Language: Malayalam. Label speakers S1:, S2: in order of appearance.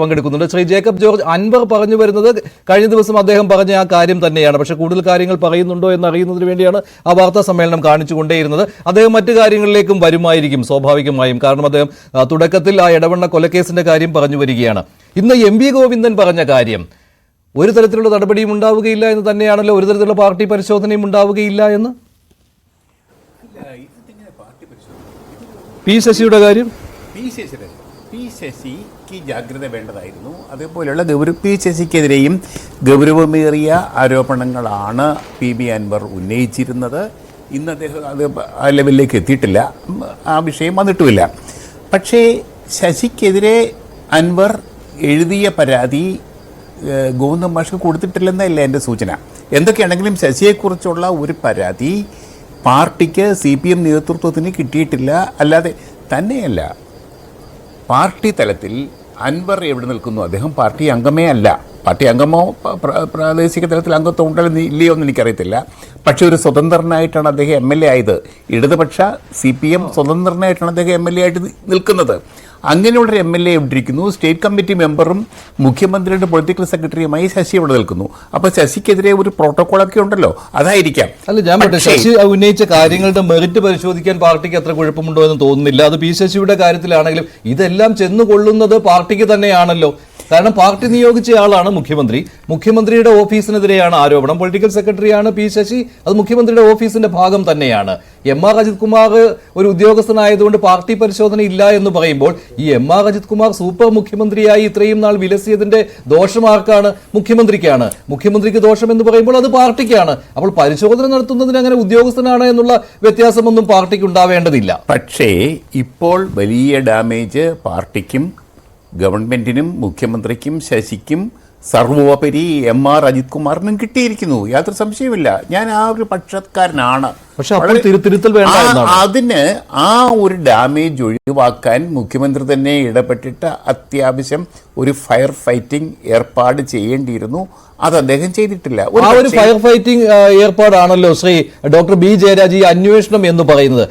S1: പങ്കെടുക്കുന്നുണ്ട്. ശ്രീ ജേക്കബ് ജോർജ് അൻവർ പറഞ്ഞു വരുന്നത് കഴിഞ്ഞ ദിവസം അദ്ദേഹം പറഞ്ഞ ആ കാര്യം തന്നെയാണ്. പക്ഷേ കൂടുതൽ കാര്യങ്ങൾ പറയുന്നുണ്ടോ എന്ന് അറിയുന്നതിന് വേണ്ടിയാണ് ആ വാർത്താ സമ്മേളനം കാണിച്ചുകൊണ്ടേയിരുന്നത്. അദ്ദേഹം മറ്റു കാര്യങ്ങളിലേക്കും വരുമായിരിക്കും സ്വാഭാവികമായും. കാരണം അദ്ദേഹം തുടക്കത്തിൽ ആ ഇടവണ്ണ കൊലക്കേസിന്റെ കാര്യം പറഞ്ഞു വരികയാണ്. ഇന്ന് എം വി ഗോവിന്ദൻ പറഞ്ഞ കാര്യം ഒരു തരത്തിലുള്ള നടപടിയും ഉണ്ടാവുകയില്ല എന്ന് തന്നെയാണല്ലോ? ഒരു തരത്തിലുള്ള പാർട്ടി പരിശോധനയും ഉണ്ടാവുകയില്ല എന്ന്? പി ശശിയുടെ കാര്യം?
S2: പി ശശിയുടെ പി ശശിക്ക് ജാഗ്രത വേണ്ടതായിരുന്നു. അതേപോലെയുള്ള ഗൗരവ പി ശശിക്കെതിരെയും ഗൗരവമേറിയ ആരോപണങ്ങളാണ് പി ബി അൻവർ ഉന്നയിച്ചിരുന്നത്. ഇന്ന് അദ്ദേഹം അത് ആ ലെവലിലേക്ക് എത്തിയിട്ടില്ല. ആ വിഷയം വന്നിട്ടുമില്ല. പക്ഷേ ശശിക്കെതിരെ അൻവർ എഴുതിയ പരാതി ഗോവിന്ദൻ മാഷ്ക്ക് കൊടുത്തിട്ടില്ലെന്നല്ല എന്റെ സൂചന. എന്തൊക്കെയാണെങ്കിലും ശശിയെക്കുറിച്ചുള്ള ഒരു പരാതി പാർട്ടിക്ക് സി പി എം നേതൃത്വത്തിന് കിട്ടിയിട്ടില്ല. അല്ലാതെ തന്നെയല്ല പാർട്ടി തലത്തിൽ അൻവർ എവിടെ നിൽക്കുന്നു? അദ്ദേഹം പാർട്ടി അംഗമേ അല്ല. പാർട്ടി അംഗമോ പ്രാദേശിക തലത്തിൽ അംഗത്വം ഉണ്ടോ എന്ന് ഇല്ലയോ എന്ന് എനിക്കറിയത്തില്ല. പക്ഷേ ഒരു സ്വതന്ത്രനായിട്ടാണ് അദ്ദേഹം എം എൽ എ ആയത്. ഇടതുപക്ഷ സി പി എം സ്വതന്ത്രനായിട്ടാണ് അദ്ദേഹം എം എൽ എ ആയിട്ട് നിൽക്കുന്നത്. അങ്ങനെയുള്ളൊരു എം എൽ എ ഇവിടിരിക്കുന്നു സ്റ്റേറ്റ് കമ്മിറ്റി മെമ്പറും മുഖ്യമന്ത്രിയുടെ പൊളിറ്റിക്കൽ സെക്രട്ടറിയുമായി ശശി ഇവിടെ നിൽക്കുന്നു. അപ്പോൾ ശശിക്കെതിരെ ഒരു പ്രോട്ടോകോളൊക്കെ ഉണ്ടല്ലോ. അതായിരിക്കാം.
S1: അല്ല ഞാൻ പറയട്ടെ ശശി ഉന്നയിച്ച കാര്യങ്ങളുടെ മെറിറ്റ് പരിശോധിക്കാൻ പാർട്ടിക്ക് അത്ര കുഴപ്പമുണ്ടോ എന്ന് തോന്നുന്നില്ല. അത് പി ശശിയുടെ കാര്യത്തിലാണെങ്കിലും ഇതെല്ലാം ചെന്നുകൊള്ളുന്നത് പാർട്ടിക്ക് തന്നെയാണല്ലോ. കാരണം പാർട്ടി നിയോഗിച്ച ആളാണ് മുഖ്യമന്ത്രി. മുഖ്യമന്ത്രിയുടെ ഓഫീസിനെതിരെയാണ് ആരോപണം. പൊളിറ്റിക്കൽ സെക്രട്ടറിയാണ് പി ശശി. അത് മുഖ്യമന്ത്രിയുടെ ഓഫീസിന്റെ ഭാഗം തന്നെയാണ്. എം ആർ അജിത് കുമാർ ഒരു ഉദ്യോഗസ്ഥനായതുകൊണ്ട് പാർട്ടി പരിശോധന ഇല്ല എന്ന് പറയുമ്പോൾ ഈ M R Ajith Kumar super മുഖ്യമന്ത്രിയായി ഇത്രയും നാൾ വിലസിയതിന്റെ ദോഷമാർക്കാണ് മുഖ്യമന്ത്രിക്കാണ്. മുഖ്യമന്ത്രിക്ക് ദോഷം എന്ന് പറയുമ്പോൾ അത് പാർട്ടിക്കാണ്. അപ്പോൾ പരിശോധന നടത്തുന്നതിന് അങ്ങനെ ഉദ്യോഗസ്ഥനാണ് എന്നുള്ള വ്യത്യാസമൊന്നും പാർട്ടിക്ക് ഉണ്ടാവേണ്ടതില്ല.
S2: പക്ഷേ ഇപ്പോൾ വലിയ ഡാമേജ് പാർട്ടിക്കും ഗവൺമെന്റിനും മുഖ്യമന്ത്രിക്കും ശശിക്കും സർവോപരി എം ആർ അജിത് കുമാറിനും കിട്ടിയിരിക്കുന്നു. യാതൊരു സംശയമില്ല ഞാൻ ആ ഒരു പക്ഷക്കാരനാണ്. അതിന് ആ ഒരു ഡാമേജ് ഒഴിവാക്കാൻ മുഖ്യമന്ത്രി തന്നെ ഇടപെട്ടിട്ട് അത്യാവശ്യം ഒരു ഫയർ ഫൈറ്റിംഗ് ഏർപ്പാട് ചെയ്യേണ്ടിയിരുന്നു. അത് അദ്ദേഹം ചെയ്തിട്ടില്ല.
S1: ആ ഒരു ഫയർ ഫൈറ്റിംഗ് ഏർപ്പാടാണല്ലോ ശ്രീ ഡോക്ടർ ബി ജയരാജ് ഈ അന്വേഷണം എന്ന് പറയുന്നത്.